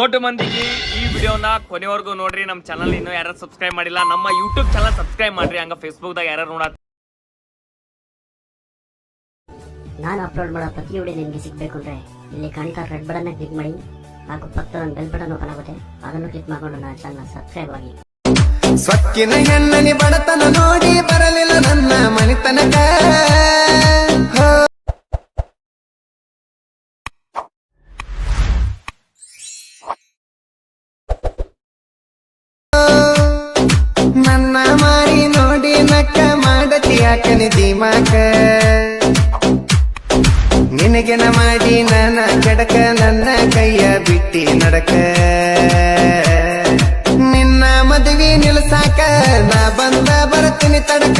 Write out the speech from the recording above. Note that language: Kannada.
ದೊಡ್ಡ ಮಂದಿಗೆ ಈ ವಿಡಿಯೋನ ಕೊನೆವರೆಗೂ ನೋಡ್ರಿ. ನಮ್ಮ ಚಾನಲ್ ಇನ್ನು ಯಾರು ಸಬ್ಸ್ಕ್ರೈಬ್ ಮಾಡಿಲ್ಲ ನಮ್ಮ ಯೂಟ್ಯೂಬ್ ಚಾನಲ್ ಸಬ್ಸ್ಕ್ರೈಬ್ ಮಾಡ್ರಿ. ಹಂಗ ಫೇಸ್ಬುಕ್ ದಾಗ ಯಾರು ನೋಡ ನಾನು ಅಪ್ಲೋಡ್ ಮಾಡೋ ಪ್ರತಿ ವಿಡಿಯೋ ನಿಮಗೆ ಸಿಗಬೇಕು ಅಂದ್ರೆ ಇಲ್ಲಿ ಕಾಣ್ತಾ ರೆಡ್ ಬಟನ್ ಕ್ಲಿಕ್ ಮಾಡಿ. ಹಾಗೂ ಪಕ್ಕದ ಬೆಲ್ ಬಟನ್ ಓಪನ್ ಆಗುತ್ತೆ. ಅದನ್ನು ಕ್ಲಿಕ್ ಮಾಡಿಕೊಂಡು ನನ್ನ ಚಾನಲ್ ಸಬ್ಸ್ಕ್ರೈಬ್ ಆಗಿ. ಸ್ವಕ್ಕಿನ ಹೆಣ್ಣನಿ ಬಡತನ ಯಾಕನಿ ದಿಮಾಕ? ನಿನಗೆನ ಮಾಡಿ ನನ್ನ ಕೆಡಕ ನನ್ನ ಕೈಯ ಬಿಟ್ಟಿ ನಡಕ? ನಿನ್ನ ಮದುವೆ ನಿಲ್ಸಾಕ ನಾ ಬಂದ ಬರ್ತೀನಿ ತಡಕ?